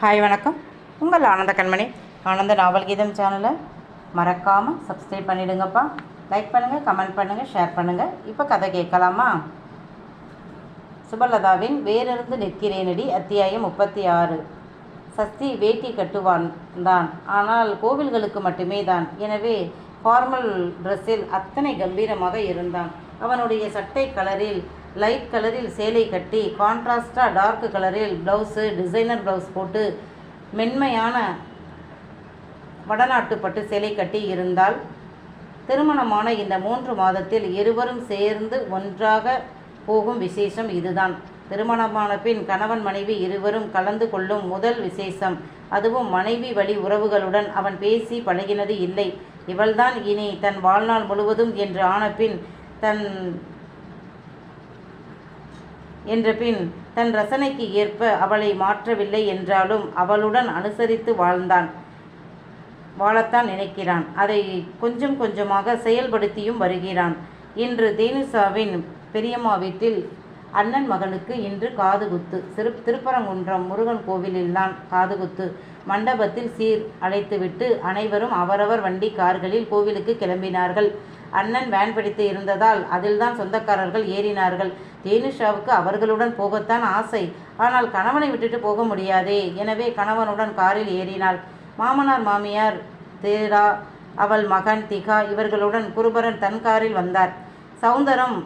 Hi வணக்கம். உங்கள் ஆனந்த கண்மணி. ஆனந்த நாவல் கீதம் சேனலை மறக்காமல் சப்ஸ்கிரைப் பண்ணிவிடுங்கப்பா லைக் பண்ணுங்கள் கமெண்ட் பண்ணுங்கள் ஷேர் பண்ணுங்கள் இப்போ கதை கேட்கலாமா? சுபலதாவின் வேறிருந்து நிற்கிறேனடி அத்தியாயம் முப்பத்தி ஆறு சஸ்தி வேட்டி கட்டுவான் தான். ஆனால் கோவில்களுக்கு மட்டுமே தான். எனவே ஃபார்மல் ட்ரெஸ்ஸில் அத்தனை கம்பீரமாக இருந்தான். அவனுடைய சட்டை கலரில் லைட் கலரில் சேலை கட்டி கான்ட்ராஸ்டாக டார்க் கலரில் ப்ளவுஸு டிசைனர் ப்ளவுஸ் போட்டு மென்மையான வடநாட்டு பட்டு சேலை கட்டி இருந்தால் திருமணமான இந்த மூன்று மாதத்தில் இருவரும் சேர்ந்து ஒன்றாக போகும் விசேஷம் இதுதான். திருமணமான பின் கணவன் மனைவி இருவரும் கலந்து கொள்ளும் முதல் விசேஷம். அதுவும் மனைவி வழி உறவுகளுடன் அவன் பேசி பழகினது இல்லை. இவள்தான் இனி தன் வாழ்நாள் முழுவதும் என்று ஆன பின் தன் என்ற பின் தன் ரசனைக்கு ஏற்ப அவளை மாற்றவில்லை என்றாலும் அவளுடன் அனுசரித்து வாழ்ந்தான். வாழத்தான் நினைக்கிறான். அதை கொஞ்சம் கொஞ்சமாக செயல்படுத்தியும் வருகிறான். இன்று தேனிசாவின் பெரியம்மா வீட்டில் அண்ணன் மகனுக்கு இன்று காதுகுத்து. சிறு திருப்பரங்குன்றம் முருகன் கோவிலில்தான் காதுகுத்து. மண்டபத்தில் சீர் அழைத்துவிட்டு அனைவரும் அவரவர் வண்டி கார்களில் கோவிலுக்கு கிளம்பினார்கள். அண்ணன் வேன் பிடித்து இருந்ததால் அதில்தான் சொந்தக்காரர்கள் ஏறினார்கள். தேனுஷாவுக்கு அவர்களுடன் போகத்தான் ஆசை. ஆனால் கணவனை விட்டுட்டு போக முடியாதே. எனவே கணவனுடன் காரில் ஏறினாள். மாமனார் மாமியார் தேரா அவள் மகன் திகா இவர்களுடன் குருபரன் தன் காரில் வந்தார். சௌந்தரம்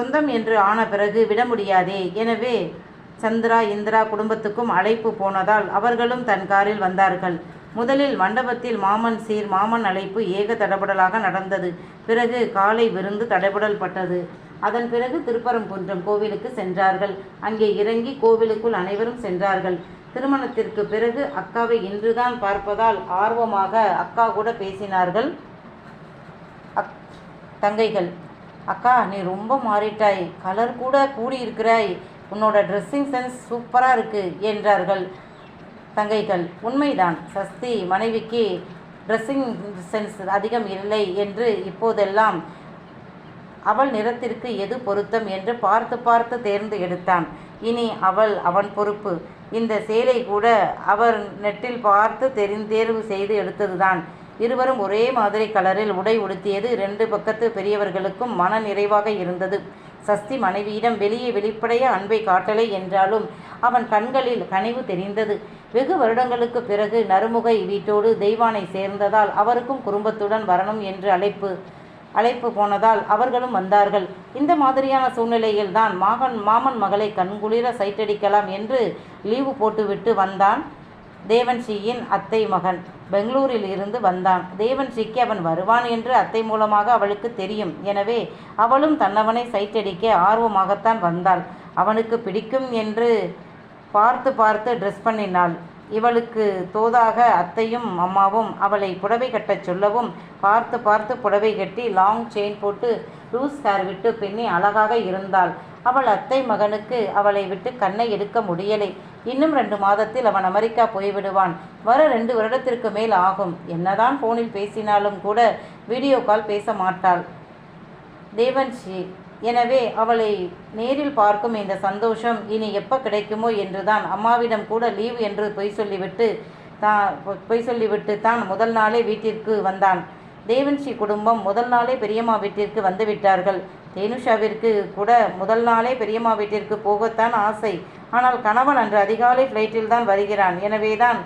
சொந்தம் என்று ஆன பிறகு விட முடியாதே. எனவே சந்திரா இந்திரா குடும்பத்துக்கும் அழைப்பு போனதால் அவர்களும் தன் காரில் வந்தார்கள். முதலில் மண்டபத்தில் மாமன் சீர் மாமன் அழைப்பு ஏக தடபுடலாக நடந்தது. பிறகு காலை விருந்து தடபுடல் பட்டது. அதன் பிறகு திருப்பரங்குன்றம் கோவிலுக்கு சென்றார்கள். அங்கே இறங்கி கோவிலுக்குள் அனைவரும் சென்றார்கள். திருமணத்திற்கு பிறகு அக்காவை இன்றுதான் பார்ப்பதால் ஆர்வமாக அக்கா கூட பேசினார்கள். அக் தங்கைகள். அக்கா நீ ரொம்ப மாறிட்டாய். கலர் கூட கூடி இருக்கிறாய் உன்னோட ட்ரெஸ்ஸிங் சென்ஸ் சூப்பராக இருக்குது என்றார்கள் தங்கைகள். உண்மைதான் சஸ்தி மனைவிக்கு ட்ரெஸ்ஸிங் சென்ஸ் அதிகம் இல்லை என்று இப்போதெல்லாம் அவள் நிறத்திற்கு எது பொருத்தம் என்று பார்த்து பார்த்து தேர்ந்து எடுத்தான். இனி அவள் அவன் பொறுப்பு. இந்த சேலை கூட அவர் நெட்டில் பார்த்து தெரிந்தேர்வு செய்து எடுத்ததுதான். இருவரும் ஒரே மாதிரி கலரில் உடை உடுத்தியது. ரெண்டு பக்கத்து பெரியவர்களுக்கும் மன நிறைவாக இருந்தது. சஸ்தி மனைவியிடம் வெளியே வெளிப்படைய அன்பை காட்டலை என்றாலும் அவன் கண்களில் கனிவு தெரிந்தது. வெகு வருடங்களுக்கு பிறகு நறுமுகை வீட்டோடு தெய்வானை சேர்ந்ததால் அவருக்கும் குடும்பத்துடன் வரணும் என்று அழைப்பு அழைப்பு போனதால் அவர்களும் வந்தார்கள். இந்த மாதிரியான சூழ்நிலையில் தான் மாகன் மாமன் மகளை கண்குளிர சைட்டடிக்கலாம் என்று லீவு போட்டுவிட்டு வந்தான் தேவன்ஷியின் அத்தை மகன். பெங்களூரில் இருந்து வந்தான். தேவன் சிக்கி அவன் வருவான் என்று அத்தை மூலமாக அவளுக்கு தெரியும். எனவே அவளும் தன்னவனை சைட்டடிக்க ஆர்வமாகத்தான் வந்தாள். அவனுக்கு பிடிக்கும் என்று பார்த்து பார்த்து ட்ரெஸ் பண்ணினாள். இவளுக்கு தோதாக அத்தையும் அம்மாவும் அவளை புடவை கட்டச் சொல்லவும் பார்த்து பார்த்து புடவை கட்டி லாங் செயின் போட்டு லூஸ் ஹேர் விட்டு பின்னி அழகாக இருந்தாள். அவள் அத்தை மகனுக்கு அவளை விட்டு கண்ணை எடுக்க முடியலை. இன்னும் ரெண்டு மாதத்தில் அவன் அமெரிக்கா போய்விடுவான். வர ரெண்டு வருடத்திற்கு மேல் ஆகும். என்னதான் ஃபோனில் பேசினாலும் கூட வீடியோ கால் பேச மாட்டாள். தேவன்ஷி எனவே அவளை நேரில் பார்க்கும் இந்த சந்தோஷம் இனி எப்போ கிடைக்குமோ என்றுதான் அம்மாவிடம் கூட லீவ் என்று பொய் சொல்லிவிட்டு தான் பொய் சொல்லிவிட்டு தான் முதல் நாளே வீட்டிற்கு வந்தான். தேவன்ஷி குடும்பம் முதல் நாளே பெரியம்மா வீட்டிற்கு வந்து விட்டார்கள். தேனுஷாவிற்கு கூட முதல் நாளே பெரியம்மா வீட்டிற்கு போகத்தான் ஆசை. ஆனால் கணவன் அன்று அதிகாலை ஃப்ளைட்டில் தான் வருகிறான். எனவே தான்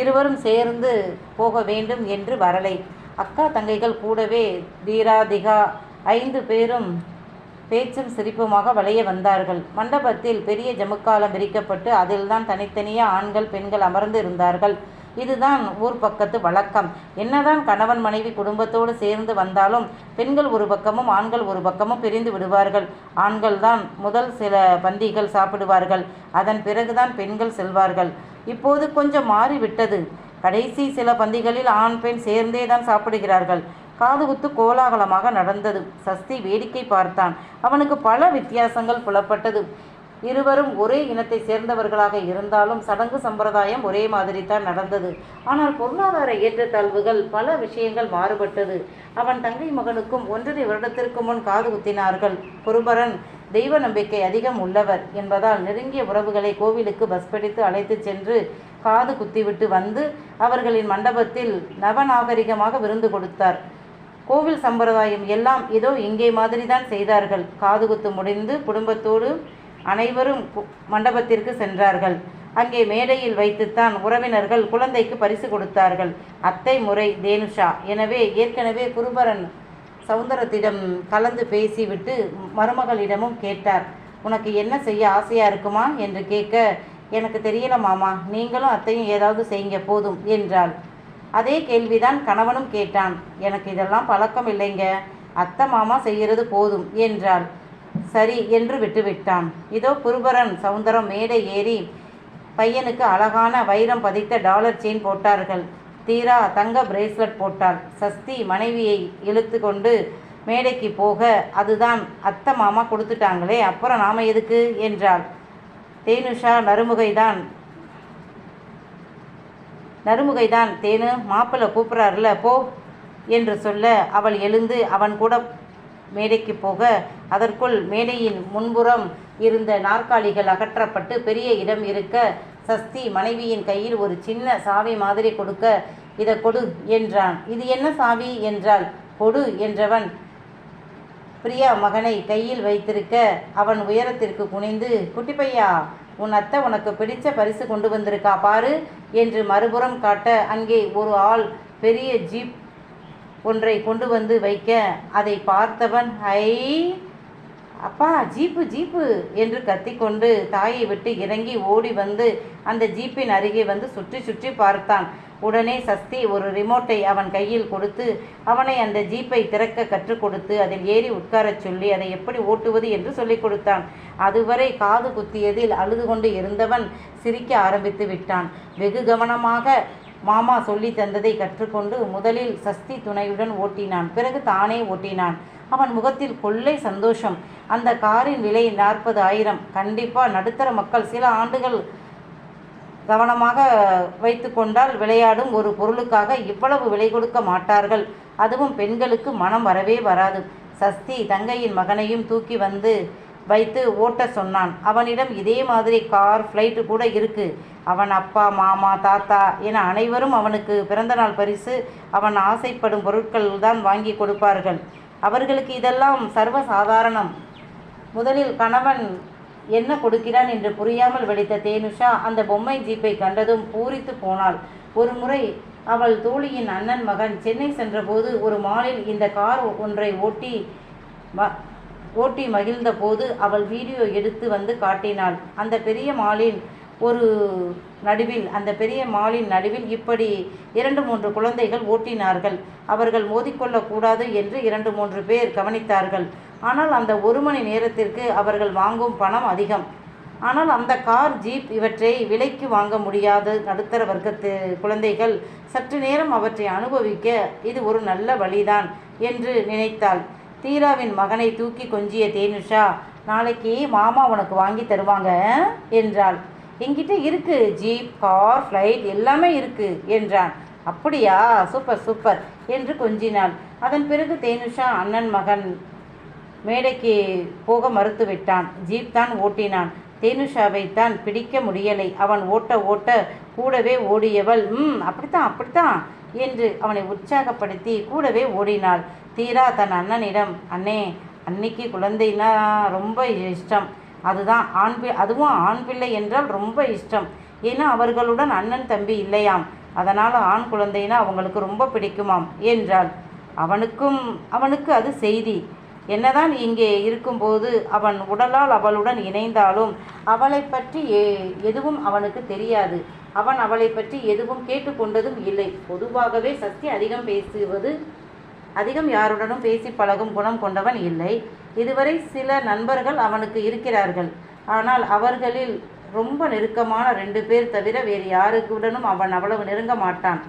இருவரும் சேர்ந்து போக வேண்டும் என்று வரலை. அக்கா தங்கைகள் கூடவே தீரா திகா ஐந்து பேரும் பேச்சும் சிரிப்புமாக வளைய வந்தார்கள். மண்டபத்தில் பெரிய ஜமுக்காலம் விரிக்கப்பட்டு அதில்தான் தனித்தனியாக ஆண்கள் பெண்கள் அமர்ந்து இருந்தார்கள். இதுதான் ஊர் பக்கத்து வழக்கம். என்னதான் கணவன் மனைவி குடும்பத்தோடு சேர்ந்து வந்தாலும் பெண்கள் ஒரு பக்கமும் ஆண்கள் ஒரு பக்கமும் பிரிந்து விடுவார்கள். ஆண்கள் தான் முதல் சில பந்திகள் சாப்பிடுவார்கள். அதன் பிறகுதான் பெண்கள் செல்வார்கள். இப்போது கொஞ்சம் மாறிவிட்டது. கடைசி சில பந்திகளில் ஆண் பெண் சேர்ந்தே தான் சாப்பிடுகிறார்கள் காதுகுத்து கோலாகலமாக நடந்தது. சஸ்தி வேடிக்கை பார்த்தான். அவனுக்கு பல வித்தியாசங்கள் புலப்பட்டது. இருவரும் ஒரே இனத்தை சேர்ந்தவர்களாக இருந்தாலும் சடங்கு சம்பிரதாயம் ஒரே மாதிரி தான் நடந்தது. ஆனால் பொருளாதார ஏற்றத்தாழ்வுகள் பல விஷயங்கள் மாறுபட்டது. அவன் தங்கை மகனுக்கும் ஒன்றரை வருடத்திற்கு முன் காது குத்தினார்கள். குருபரன் தெய்வ நம்பிக்கை அதிகம் உள்ளவர் என்பதால் நெருங்கிய உறவுகளை கோவிலுக்கு பஸ் பிடித்து அழைத்துச் சென்று காது குத்திவிட்டு வந்து அவர்களின் மண்டபத்தில் நவநாகரிகமாக விருந்து கொடுத்தார். கோவில் சம்பிரதாயம் எல்லாம் இதோ இங்கே மாதிரிதான் செய்தார்கள். காது குத்து முடிந்து குடும்பத்தோடு அனைவரும் கு- மண்டபத்திற்கு சென்றார்கள். அங்கே மேடையில் வைத்துத்தான் உறவினர்கள் குழந்தைக்கு பரிசு கொடுத்தார்கள். அத்தை முறை தேனுஷா. எனவே ஏற்கனவே குருபரன் சவுந்தரத்திடம் கலந்து பேசிவிட்டு மருமகளிடமும் கேட்டார். உனக்கு என்ன செய்ய ஆசையா இருக்குமா? என்று கேட்க எனக்கு தெரியல மாமா நீங்களும் அத்தையும் ஏதாவது செய்யுங்க போதும் என்றாள். அதே கேள்விதான் கணவனும் கேட்டான். எனக்கு இதெல்லாம் பழக்கம் இல்லைங்க. அத்தை மாமா செய்கிறது போதும் என்றாள். சரி என்று விட்டுவிட்டான். இதோ குருபரன் சவுந்தரம் மேடை ஏறி பையனுக்கு அழகான வைரம் பதித்த டாலர் செயின் போட்டார்கள். தீரா தங்க பிரேஸ்லெட் போட்டாள் சஸ்தி மனைவியை இழுத்து கொண்டு மேடைக்கு போக அதுதான் அத்தை மாமா கொடுத்துட்டாங்களே அப்புறம் நாம எதுக்கு? என்றாள். தேனுஷா நறுமுகைதான். நறுமுகைதான் தேனு மாப்பிள்ளை கூப்பிட்றாருல போ என்று சொல்ல அவள் எழுந்து அவன் கூட மேடைக்கு போக அதற்குள் மேடையின் முன்புறம் இருந்த நாற்காலிகள் அகற்றப்பட்டு பெரிய இடம் இருக்க சஸ்தி மனைவியின் கையில் ஒரு சின்ன சாவி மாதிரி கொடுக்க இதை கொடு என்றான். இது என்ன சாவி? என்றாள். கொடு என்றவன் பிரியா மகனை கையில் வைத்திருக்க அவன் உயரத்திற்கு குனிந்து குட்டி பையா உன் அத்தை உனக்கு பிடிச்ச பரிசு கொண்டு வந்திருக்கா பாரு என்று மறுபுறம் காட்ட அங்கே ஒரு ஆள் பெரிய ஜீப் ஒன்றை கொண்டு வந்து வைக்க. அதை பார்த்தவன் ஐ அப்பா ஜீப்பு ஜீப்பு என்று கத்திக்கொண்டு தாயை விட்டு இறங்கி ஓடி வந்து அந்த ஜீப்பின் அருகே வந்து சுற்றி சுற்றி பார்த்தான். உடனே சஸ்தி ஒரு ரிமோட்டை அவன் கையில் கொடுத்து அவனை அந்த ஜீப்பை திறக்க கற்றுக் கொடுத்து அதில் ஏறி உட்காரச் சொல்லி அதை எப்படி ஓட்டுவது? என்று சொல்லிக் கொடுத்தான். அதுவரை காது குத்தியதில் அழுது கொண்டு இருந்தவன் சிரிக்க ஆரம்பித்து விட்டான். வெகு கவனமாக மாமா சொல்லி தந்ததை கற்றுக்கொண்டு முதலில் சஸ்தி துணையுடன் ஓட்டினான். பிறகு தானே ஓட்டினான். அவன் முகத்தில் கொள்ளை சந்தோஷம். அந்த காரின் விலை நாற்பது ஆயிரம். கண்டிப்பா நடுத்தர மக்கள் சில ஆண்டுகள் கவனமாக வைத்து கொண்டால் விளையாடும் ஒரு பொருளுக்காக இவ்வளவு விலை கொடுக்க மாட்டார்கள். அதுவும் பெண்களுக்கு மனம் வரவே வராது. சஸ்தி தங்கையின் மகனையும் தூக்கி வந்து வைத்து ஓட்ட சொன்னான். அவனிடம் இதே மாதிரி கார் ஃப்ளைட்டு கூட இருக்கு. அவன் அப்பா மாமா தாத்தா என அனைவரும் அவனுக்கு பிறந்தநாள் பரிசு அவன் ஆசைப்படும் பொருட்கள் தான் வாங்கி கொடுப்பார்கள். அவர்களுக்கு இதெல்லாம் சர்வ சாதாரணம் முதலில் கணவன் என்ன கொடுக்கிறான் என்று புரியாமல் வெடித்த தேனுஷா அந்த பொம்மை ஜீப்பை கண்டதும் பூரித்து போனாள். ஒரு முறை அவள் தோழியின் அண்ணன் மகன் சென்னை சென்றபோது ஒரு மாலில் இந்த கார் ஒன்றை ஓட்டி ஓட்டி மகிழ்ந்த போது அவள் வீடியோ எடுத்து வந்து காட்டினாள். அந்த பெரிய மாலின் ஒரு நடுவில் அந்த பெரிய மாலின் நடுவில் இப்படி இரண்டு மூன்று குழந்தைகள் ஓட்டினார்கள். அவர்கள் மோதிக்கொள்ளக்கூடாது என்று இரண்டு மூன்று பேர் கவனித்தார்கள். ஆனால் அந்த ஒரு மணி நேரத்திற்கு அவர்கள் வாங்கும் பணம் அதிகம். ஆனால் அந்த கார் ஜீப் இவற்றை விலைக்கு வாங்க முடியாத நடுத்தர வர்க்கத்து குழந்தைகள் சற்று நேரம் அவற்றை அனுபவிக்க இது ஒரு நல்ல வழிதான் என்று நினைத்தாள். தீராவின் மகனை தூக்கி கொஞ்சிய தேனுஷா நாளைக்கு மாமா உனக்கு வாங்கி தருவாங்க என்றாள். என்கிட்ட இருக்கு ஜீப் கார் ஃப்ளைட் எல்லாமே இருக்கு என்றான். அப்படியா? சூப்பர் சூப்பர் என்று கொஞ்சினாள். அதன் பிறகு தேனுஷா அண்ணன் மகன் மேடைக்கு போக மறுத்துவிட்டான் ஜீப் தான் ஓட்டினான். தேனுஷாவை தான் பிடிக்க முடியலை. அவன் ஓட்ட ஓட்ட கூடவே ஓடியவள் ம் அப்படித்தான் அப்படித்தான் என்று அவனை உற்சாகப்படுத்தி கூடவே ஓடினாள். தீரா தன் அண்ணனிடம் அண்ணே அன்னைக்கு குழந்தைன்னா ரொம்ப இஷ்டம். அதுதான் ஆண் பி அதுவும் ஆண் பிள்ளை என்றால் ரொம்ப இஷ்டம். ஏன்னா அவர்களுடன் அண்ணன் தம்பி இல்லையாம். அதனால் ஆண் குழந்தைனா அவங்களுக்கு ரொம்ப பிடிக்குமாம் என்றாள். அவனுக்கும் அவனுக்கு அது செய்தி. என்னதான் இங்கே இருக்கும்போது அவன் உடலால் அவளுடன் இணைந்தாலும் அவளை பற்றி எதுவும் அவனுக்கு தெரியாது. அவன் அவளை பற்றி எதுவும் கேட்டுக்கொண்டதும் இல்லை. பொதுவாகவே சக்தி அதிகம் பேசுவது அதிகம் யாருடனும் பேசி பழகும் குணம் கொண்டவன் இல்லை. இதுவரை சில நண்பர்கள் அவனுக்கு இருக்கிறார்கள். ஆனால் அவர்களில் ரொம்ப நெருக்கமான ரெண்டு பேர் தவிர வேறு யாருக்குடனும் அவன் அவ்வளவு நெருங்க மாட்டான்.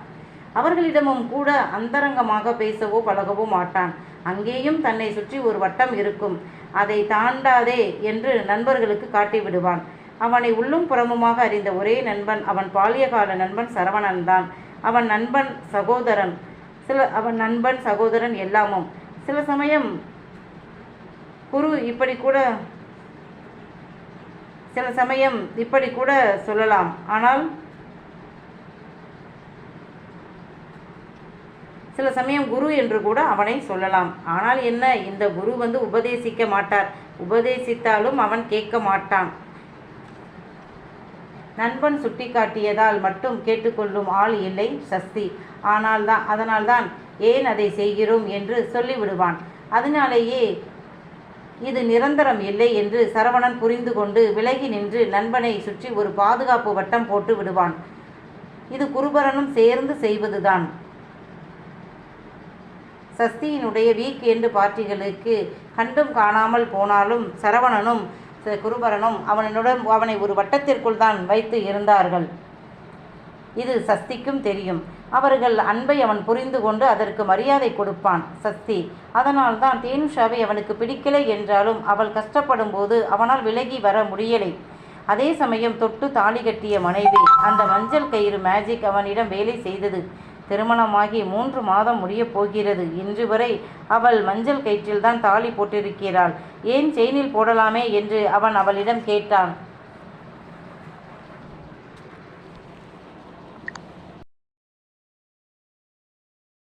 அவர்களிடமும் கூட அந்தரங்கமாக பேசவோ பழகவோ மாட்டான். அங்கேயும் தன்னை சுற்றி ஒரு வட்டம் இருக்கும். அதை தாண்டாதே என்று நண்பர்களுக்கு காட்டிவிடுவான். அவனை உள்ளும் புறமுமாக அறிந்த ஒரே நண்பன் அவன் பால்யகால நண்பன் சரவணன் தான் அவன் நண்பன் சகோதரன். சில அவன் நண்பன் சகோதரன் எல்லாமும். சில சமயம் குரு இப்படி கூட சில சமயம் இப்படி கூட சொல்லலாம். ஆனால் சில சமயம் குரு என்று கூட அவனை சொல்லலாம். ஆனால் என்ன? இந்த குரு வந்து உபதேசிக்க மாட்டார். உபதேசித்தாலும் அவன் கேட்க மாட்டான். நண்பன் சுட்டிக்காட்டியதால் மட்டும் கேட்டுக்கொள்ளும் ஆள் இல்லை சஸ்தி. ஆனால் தான் அதனால்தான் ஏன் அதை செய்கிறோம் என்று சொல்லிவிடுவான். அதனாலேயே இது நிரந்தரம் இல்லை என்று சரவணன் புரிந்து கொண்டு விலகி நின்று நண்பனை சுற்றி ஒரு பாதுகாப்பு வட்டம் போட்டு விடுவான். இது குருபரனும் சேர்ந்து செய்வதுதான். சஸ்தியினுடைய வீக் எண்டு பார்ட்டிகளுக்கு கண்டும் காணாமல் போனாலும் சரவணனும் குருபரனும் அவனுடன் அவனை ஒரு வட்டத்திற்குள் தான் வைத்து இருந்தார்கள். இது சஸ்திக்கும் தெரியும். அவர்கள் அன்பை அவன் புரிந்து கொண்டு அதற்கு மரியாதை கொடுப்பான். சஸ்தி அதனால் தான் தேனுஷாவை அவனுக்கு பிடிக்கலை என்றாலும் அவள் கஷ்டப்படும் போது அவனால் விலகி வர முடியலை. அதே சமயம் தொட்டு தாலி கட்டிய மனைவி அந்த மஞ்சள் கயிறு மேஜிக் அவனிடம் வேலை செய்தது. திருமணமாகி மூன்று மாதம் முடியப் போகிறது. இன்று வரை அவள் மஞ்சள் கயிற்றில்தான் தாலி போட்டிருக்கிறாள். ஏன் செயினில் போடலாமே? என்று அவன் அவளிடம் கேட்டான்.